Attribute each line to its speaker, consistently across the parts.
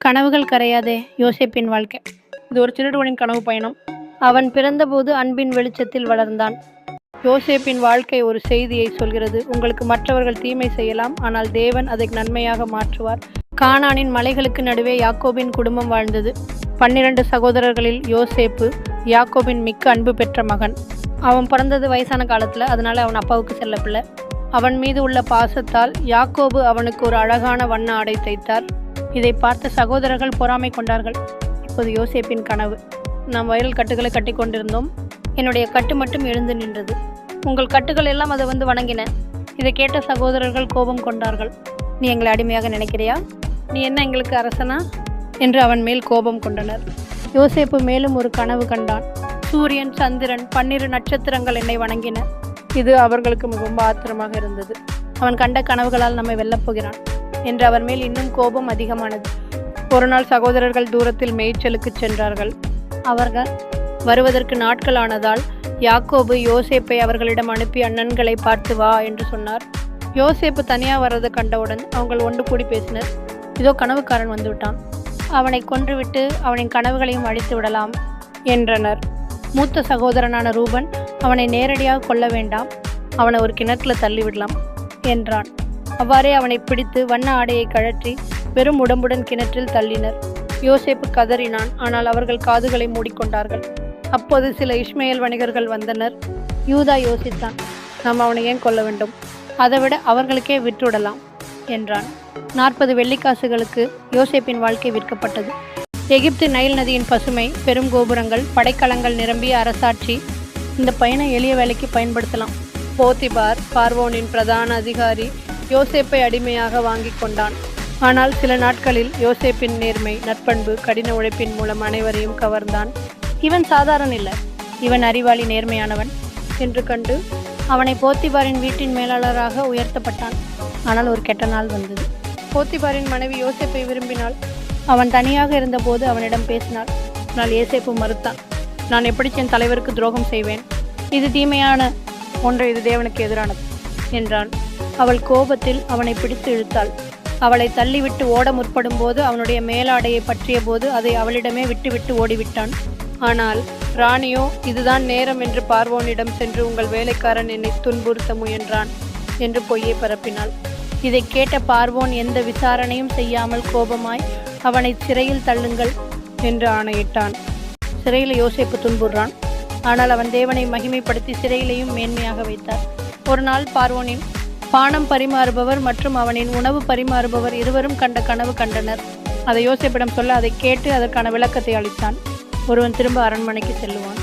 Speaker 1: கனவுகள் கரையாதே யோசேப்பின் வாழ்க்கை. இது ஒரு திருடுவனின் கனவு பயணம். அவன் பிறந்தபோது அன்பின் வெளிச்சத்தில் வளர்ந்தான். யோசேப்பின் வாழ்க்கை ஒரு செய்தியை சொல்கிறது. உங்களுக்கு மற்றவர்கள் தீமை செய்யலாம் ஆனால் தேவன் அதை நன்மையாக மாற்றுவார். கானானின் மலைகளுக்கு நடுவே யாக்கோபின் குடும்பம் வாழ்ந்தது. பன்னிரண்டு சகோதரர்களில் யோசேப்பு யாக்கோபின் மிக்க அன்பு பெற்ற மகன். அவன் பிறந்தது வயசான காலத்தில் அதனால அவன் அப்பாவுக்கு செல்ல பிள்ளை அவன் மீது உள்ள பாசத்தால் யாக்கோபு அவனுக்கு ஒரு அழகான வண்ண ஆடை தைத்தார். இதை பார்த்த சகோதரர்கள் பொறாமை கொண்டார்கள். இப்போது யோசேப்பின் கனவு. நாம் வயல் கட்டுகளை கட்டி கொண்டிருந்தோம். என்னுடைய கட்டு மட்டும் எழுந்து நின்றது. உங்கள் கட்டுகள் எல்லாம் அதை வந்து வணங்கின. இதை கேட்ட சகோதரர்கள் கோபம் கொண்டார்கள். நீ எங்களை அடிமையாக நினைக்கிறியா? நீ என்ன எங்களுக்கு அரசனா? என்று அவன் மேல் கோபம் கொண்டனர். யோசேப்பு மேலும் ஒரு கனவு கண்டான். சூரியன் சந்திரன் பன்னிரு நட்சத்திரங்கள் என்னை வணங்கின. இது அவர்களுக்கு மிகவும் ஆத்திரமாக இருந்தது. அவன் கண்ட கனவுகளால் நம்மை வெல்லப் போகிறான். என்று அவர் மேல் இன்னும் கோபம் அதிகமானது. ஒரு நாள் சகோதரர்கள் தூரத்தில் மேய்ச்சலுக்கு சென்றார்கள். அவர்கள் வருவதற்கு நாட்கள் ஆனதால் யாக்கோபு யோசேப்பை அவர்களிடம் அனுப்பி அண்ணன்களை பார்த்து வா என்று சொன்னார். யோசேப்பு தனியாக வர்றதை கண்டவுடன் அவங்கள் ஒன்று கூடி பேசினர். இதோ கனவுக்காரன் வந்துவிட்டான். அவனை கொன்றுவிட்டு அவனின் கனவுகளையும் அழித்து விடலாம் என்றனர். மூத்த சகோதரனான ரூபன் அவனை நேரடியாக கொல்ல வேண்டாம். அவனை ஒரு கிணற்றில் தள்ளிவிடலாம் என்றான். அவ்வாறே அவனை பிடித்து வண்ண ஆடையை கழற்றி வெறும் உடம்புடன் கிணற்றில் தள்ளினர். யோசேப்பு கதறினான். ஆனால் அவர்கள் காதுகளை மூடிக்கொண்டார்கள். அப்போது சில இஸ்மேல் வணிகர்கள் வந்தனர். யூதா யோசித்தான் நாம் அவனை ஏன் கொல்ல வேண்டும்? அதைவிட அவர்களுக்கே விற்றுடலாம் என்றான். நாற்பது வெள்ளிக்காசுகளுக்கு யோசேப்பின் வாழ்க்கை விற்கப்பட்டது. எகிப்து நைல் நதியின் பசுமை பெரும் கோபுரங்கள் படைக்கலங்கள் நிரம்பிய அரசாட்சி இந்த பயணம் எளிய வேலைக்கு பயன்படுத்தலாம். போத்திபார் பார்வோனின் பிரதான அதிகாரி யோசேப்பை அடிமையாக வாங்கி கொண்டான். ஆனால் சில நாட்களில் யோசேப்பின் நேர்மை நற்பண்பு கடின உழைப்பின் மூலம் அனைவரையும் கவர்ந்தான். இவன் சாதாரண இல்லை. இவன் அறிவாளி நேர்மையானவன் என்று கண்டு அவனை போத்திபாரின் வீட்டின் மேலாளராக உயர்த்தப்பட்டான். ஆனால் ஒரு கெட்ட நாள் வந்தது. போத்திபாரின் மனைவி யோசேப்பை விரும்பினாள் அவன் தனியாக இருந்தபோது அவனிடம் பேசினாள். ஆனால் ஏசேப்பு மறுத்தான். நான் எப்படி என் தலைவருக்கு துரோகம் செய்வேன்? இது தீமையான ஒன்று இது தேவனுக்கு எதிரானது என்றான். அவள் கோபத்தில் அவனை பிடித்து இழுத்தாள். அவளை தள்ளிவிட்டு ஓட முற்படும் போது அவனுடைய மேலாடையை பற்றிய போது அதை அவளிடமே விட்டுவிட்டு ஓடிவிட்டான். ஆனால் ராணியோ இதுதான் நேரம் என்று பார்வோனிடம் சென்று உங்கள் வேலைக்காரன் என்னை துன்புறுத்த முயன்றான் என்று பொய்யை பரப்பினாள். இதை கேட்ட பார்வோன் எந்த விசாரணையும் செய்யாமல் கோபமாய் அவனை சிறையில் தள்ளுங்கள் என்று ஆணையிட்டான். சிறையில் யோசிப்பு துன்புறான் ஆனால் அவன் தேவனை மகிமைப்படுத்தி சிறையிலையும் மேன்மையாக வைத்தார். ஒரு நாள் பார்வோனின் பானம் பரிமாறுபவர் மற்றும் அவனின் உணவு பரிமாறுபவர் இருவரும் கண்ட கனவு கண்டனர். அதை யோசிப்பிடம் சொல்ல அதை கேட்டு அதற்கான விளக்கத்தை அளித்தான். ஒருவன் திரும்ப அரண்மனைக்கு செல்லுவான்.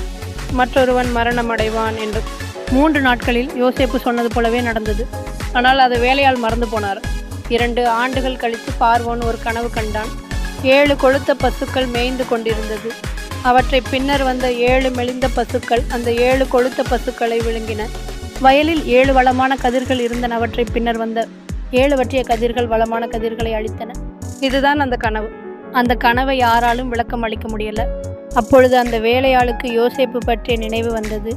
Speaker 1: மற்றொருவன் மரணம் அடைவான் என்று. மூன்று நாட்களில் யோசேப்பு சொன்னது போலவே நடந்தது. ஆனால் அது வேலையால் மறந்து போனார். இரண்டு ஆண்டுகள் கழித்து பார்வோன் ஒரு கனவு கண்டான். ஏழு கொழுத்த பசுக்கள் மேய்ந்து கொண்டிருந்தது. அவற்றை பின்னர் வந்த ஏழு மெலிந்த பசுக்கள் அந்த ஏழு கொழுத்த பசுக்களை விழுங்கின. வயலில் ஏழு வளமான கதிர்கள் இருந்தன அவற்றை பின்னர் வந்த ஏழு வற்றிய கதிர்கள் வளமான கதிர்களை அளித்தன இதுதான் அந்த கனவு. அந்த கனவை யாராலும் விளக்கம் அளிக்க முடியல. அப்பொழுது அந்த வேலையாளுக்கு யோசேப்பு பற்றிய நினைவு வந்தது.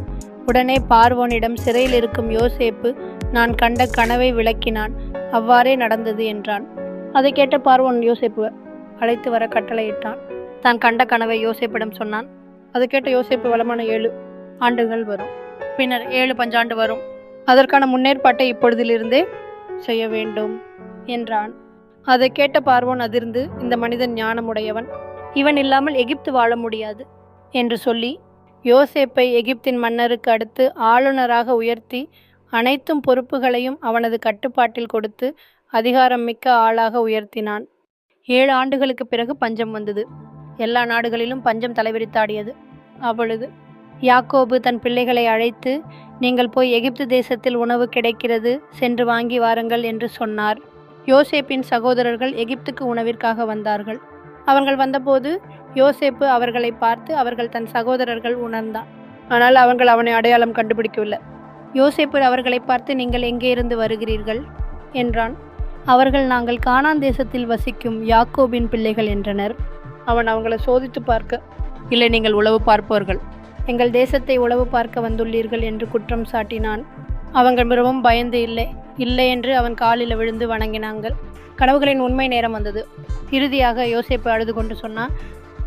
Speaker 1: உடனே பார்வோனிடம் சிறையில் இருக்கும் யோசேப்பு நான் கண்ட கனவை விளக்கினான். அவ்வாறே நடந்தது என்றான். அதை கேட்ட பார்வோன் யோசேப்பு அழைத்து வர கட்டளையிட்டான். தான் கண்ட கனவை யோசேப்பிடம் சொன்னான். அதை கேட்ட யோசேப்பு வளமான ஏழு ஆண்டுகள் வரும். பின்னர் ஏழு பஞ்சாண்டு வரும். அதற்கான முன்னேற்பாட்டை இப்பொழுதிலிருந்தே செய்ய வேண்டும் என்றான். அதை கேட்ட பார்வோன் அதிர்ந்து இந்த மனிதன் ஞானமுடையவன் இவன் இல்லாமல் எகிப்து வாழ முடியாது என்று சொல்லி யோசேப்பை எகிப்தின் மன்னருக்கு அடுத்து ஆளுநராக உயர்த்தி அனைத்தும் பொறுப்புகளையும் அவனது கட்டுப்பாட்டில் கொடுத்து அதிகாரம் மிக்க ஆளாக உயர்த்தினான். ஏழு ஆண்டுகளுக்கு பிறகு பஞ்சம் வந்தது. எல்லா நாடுகளிலும் பஞ்சம் தலைவிரித்தாடியது. அவ்வளவு யாக்கோபு தன் பிள்ளைகளை அழைத்து நீங்கள் போய் எகிப்து தேசத்தில் உணவு கிடைக்கிறது சென்று வாங்கி வாருங்கள் என்று சொன்னார். யோசேப்பின் சகோதரர்கள் எகிப்துக்கு உணவிற்காக வந்தார்கள். அவர்கள் வந்தபோது யோசேப்பு அவர்களை பார்த்து அவர்கள் தன் சகோதரர்கள் உணர்ந்தான். ஆனால் அவர்கள் அவனை அடையாளம் கண்டுபிடிக்கவில்லை. யோசேப்பு அவர்களை பார்த்து நீங்கள் எங்கே இருந்து வருகிறீர்கள்? என்றான். அவர்கள் நாங்கள் கானான் தேசத்தில் வசிக்கும் யாக்கோபின் பிள்ளைகள் என்றனர். அவன் அவங்களை சோதித்து பார்க்க இல்லை நீங்கள் உளவு பார்ப்பவர்கள். எங்கள் தேசத்தை உளவு பார்க்க வந்துள்ளீர்கள் என்று குற்றம் சாட்டினான். அவங்கள் மிகவும் பயந்து இல்லை இல்லை என்று அவன் காலில் விழுந்து வணங்கினாங்கள். கனவுகளின் உண்மை நேரம் வந்தது. இறுதியாக யோசேப்பு அழுது கொண்டு சொன்னான்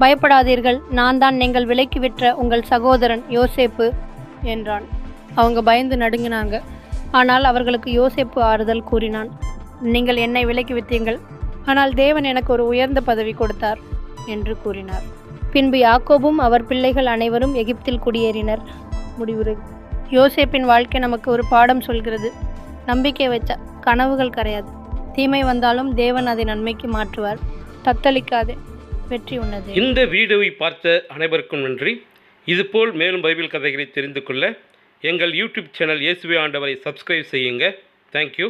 Speaker 1: பயப்படாதீர்கள் நான் தான் நீங்கள் விலைக்கு விற்ற உங்கள் சகோதரன் யோசேப்பு என்றான். அவங்க பயந்து நடுங்கினாங்க. ஆனால் அவர்களுக்கு யோசேப்பு ஆறுதல் கூறினான் நீங்கள் என்னை விலைக்கு வித்தீங்கள் ஆனால் தேவன் எனக்கு ஒரு உயர்ந்த பதவி கொடுத்தார் என்று கூறினார். பின்பு யாக்கோபும் அவர் பிள்ளைகள் அனைவரும் எகிப்தில் குடியேறினர். முடிவுரை. யோசேப்பின் வாழ்க்கை நமக்கு ஒரு பாடம் சொல்கிறது. நம்பிக்கை வச்ச கனவுகள் கரையாது. தீமை வந்தாலும் தேவன் அதை நன்மைக்கு மாற்றுவார். தத்தளிக்காதே. வெற்றி உன்னது.
Speaker 2: இந்த வீடியோவை பார்த்த அனைவருக்கும் நன்றி. இதுபோல் மேலும் பைபிள் கதைகளை தெரிந்து கொள்ள எங்கள் யூடியூப் சேனல் இயேசுவே ஆண்டவரை சப்ஸ்கிரைப் செய்யுங்க. தேங்க்யூ